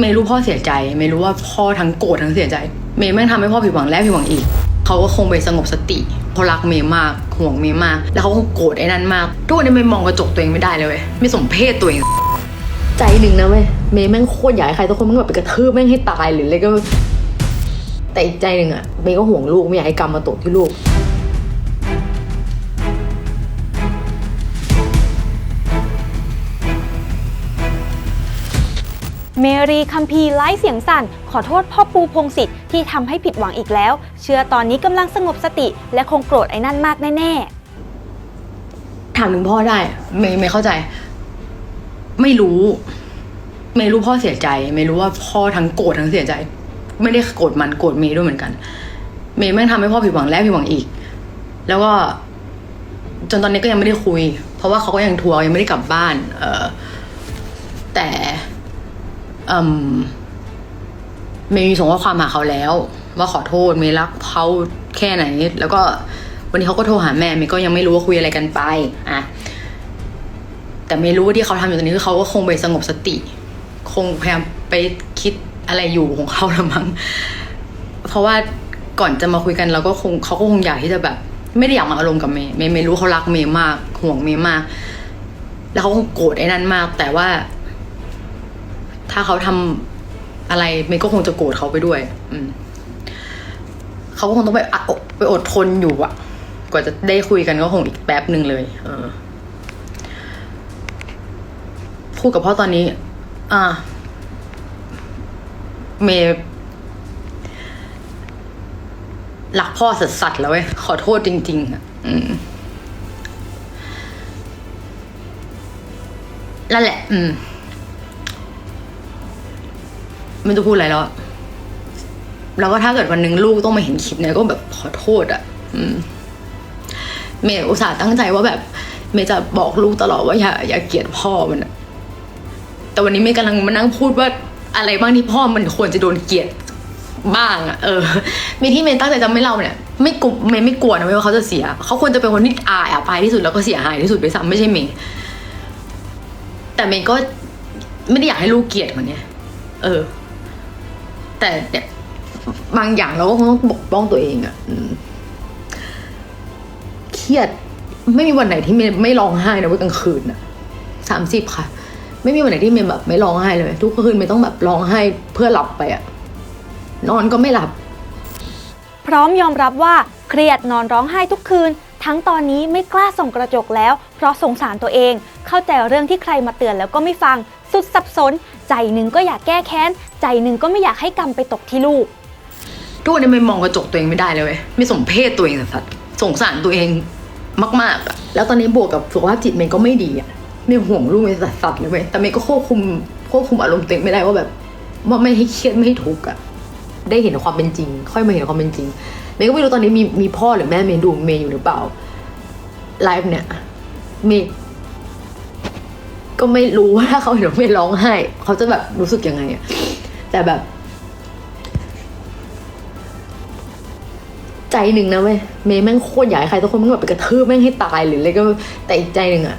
เมย์รู้พ่อเสียใจ เมย์รู้ว่าพ่อทั้งโกรธทั้งเสียใจ เมย์แม่งทำให้พ่อผิดหวังแล้วผิดหวังอีก เขาก็คงไปสงบสติเขารักเมย์มากห่วงเมย์มาก แล้วเขาคงโกรธไอ้นั่นมาก ทุกวันนี้เมย์มองกระจกตัวเองไม่ได้เลยเว้ยไม่สมเพศตัวเอง ใจหนึ่งนะเว้ย เมย์แม่งโคตรอยากให้ใครทุกคนแม่งแบบไปกระทืบแม่งให้ตายหรืออะไรก็ แต่อีกใจหนึ่งอะเมย์ก็ห่วงลูกไม่อยากให้กรรมมาตกที่ลูก เมรีคัมพีไลฟ์เสียงสั่น ขอโทษพ่อปูพงศิษฐ์ที่ทำให้ผิดหวังอีกแล้ว เชื่อตอนนี้กำลังสงบสติ และคงโกรธไอ้นั่นมากแน่ถามถึงพ่อได้ไม่ไม่เข้าใจ ไม่รู้ ไม่รู้พ่อเสียใจ ไม่รู้ว่าพ่อทั้งโกรธทั้งเสียใจ ไม่ได้โกรธมันโกรธเมย์ด้วยเหมือนกัน เมย์แม่งทำให้พ่อผิดหวังแล้วผิดหวังอีก แล้วก็ จนตอนนี้ก็ยังไม่ได้คุย เพราะว่าเขาก็ยังทัวร์ยังไม่ได้กลับบ้าน เออแต่ เมย์มีส่งข้อความหาเขาแล้ว ว่าขอโทษเมย์รักเขาแค่ไหน แล้วก็วันนี้เขาก็โทรหาแม่เมย์ก็ยังไม่รู้ว่าคุยอะไรกันไปอะแต่ไม่รู้ว่าที่เขาทำอยู่ตรงนี้คือเขาก็คงไปสงบสติ คงพยายามไปคิดอะไรอยู่ของเขาละมั้งเพราะว่าก่อนจะมาคุยกันเราก็คงเขาก็คงอยากที่จะแบบ ไม่ได้อยากมาอารมณ์กับเมย์เมย์เมย์รู้เขารักเมย์มากห่วงเมย์มาก แล้วเขาคงโกรธไอ้นั่นมาก แต่ว่า ถ้าเขาทำอะไรเมย์ก็คงจะโกรธเขาไปด้วย อืมเขาก็คงต้องไปอไปอดทนอยู่อะกว่าจะได้คุยกันก็คงอีกแป๊บหนึ่งเลย เออพูดกับพ่อตอนนี้ อ่า เมย์รักพ่อสัสๆแล้วเว้ยขอโทษจริง ๆอะอืมนั่นแหละ อืม ไม่ต้องพูดอะไรแล้วแล้วก็ถ้าเกิดวันหนึ่งลูกต้องมาเห็นคลิปเนี่ยก็แบบขอโทษอะเมย์อุตส่าห์ตั้งใจว่าแบบ เมย์จะบอกลูกตลอดว่าอย่าอย่าเกลียดพ่อมันอะแต่วันนี้เมย์กำลังมานั่งพูดว่าอะไรบ้างที่พ่อมันควรจะโดนเกลียดบ้างอะเออเมย์ที่เมย์ตั้งใจจะไม่เล่าเนี่ยไม่กลัวเมย์ไม่กลัวนะเว้ยว่าเขาจะเสีย เขาควรจะเป็นคนที่อายอับอายที่สุดแล้วก็เสียหายที่สุดไปซ้ำไม่ใช่เมย์แต่เมย์ก็ไม่ได้อยากให้ลูกเกลียดมันเนี่ยเออ แต่เนี่ยบางอย่างเราก็คงต้องปกป้องตัวเองอะอืมเครียดไม่มีวันไหนที่เมย์ไม่ร้องไห้นะเว้ยกลางคืนอะสามสิบค่ะ ไม่มีวันไหนที่เมย์แบบไม่ร้องไห้เลย ทุกคืนเมย์ต้องแบบร้องไห้เพื่อหลับไปอะนอนก็ไม่หลับ พร้อมยอมรับว่าเครียดนอนร้องไห้ทุกคืน ทั้งตอนนี้ไม่กล้าส่องกระจกแล้ว เพราะสงสารตัวเอง เข้าใจเรื่องที่ใครมาเตือนแล้วก็ไม่ฟัง สุดสับสน ใจหนึ่งก็อยากแก้แค้น ใจหนึ่งก็ไม่อยากให้กรรมไปตกที่ลูก ทุกวันนี้ไม่มองกระจกตัวเองไม่ได้เลยเว้ยไม่สมเพศตัวเองสัสๆสงสารตัวเองมากๆอะแล้วตอนนี้บวกกับสุขภาพจิตเมย์ก็ไม่ดีอะไม่ห่วงลูกเมย์สัสๆเลยเว้ยแต่เมย์ก็ควบคุมควบคุมอารมณ์ตัวเองไม่ได้ว่าแบบว่าไม่ให้เครียดไม่ให้ทุกข์อะได้เห็นความเป็นจริง ค่อยมาเห็นความเป็นจริงเมย์ก็ไม่รู้ตอนนี้มีมีพ่อหรือแม่เมย์ดูเมย์อยู่หรือเปล่าไลฟ์เนี่ยเมย์ ก็ไม่รู้ว่าถ้าเขาเห็นว่าเมย์ร้องไห้ เขาจะแบบรู้สึกยังไงอะแต่แบบ ใจหนึ่งนะเว้ยเมย์แม่งโคตรอยากให้ใครทุกคนแม่งแบบไปกระทืบแม่งให้ตายหรืออะไรก็แต่อีกใจหนึ่งอะ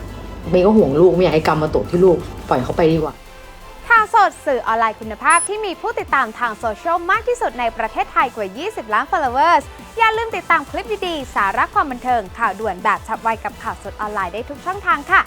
เมย์ก็ห่วงลูกไม่อยากให้กรรมมาตกที่ลูกปล่อยเขาไปดีกว่าทางสดสื่อออนไลน์คุณภาพที่มีผู้ติดตามทางโซเชียลมากที่สุดในประเทศไทยกว่า 20 ล้าน followers อย่าลืมติดตามคลิปดีๆ สาระความบันเทิง ข่าวด่วนแบบฉับไวกับข่าวสดออนไลน์ได้ทุกช่องทางค่ะ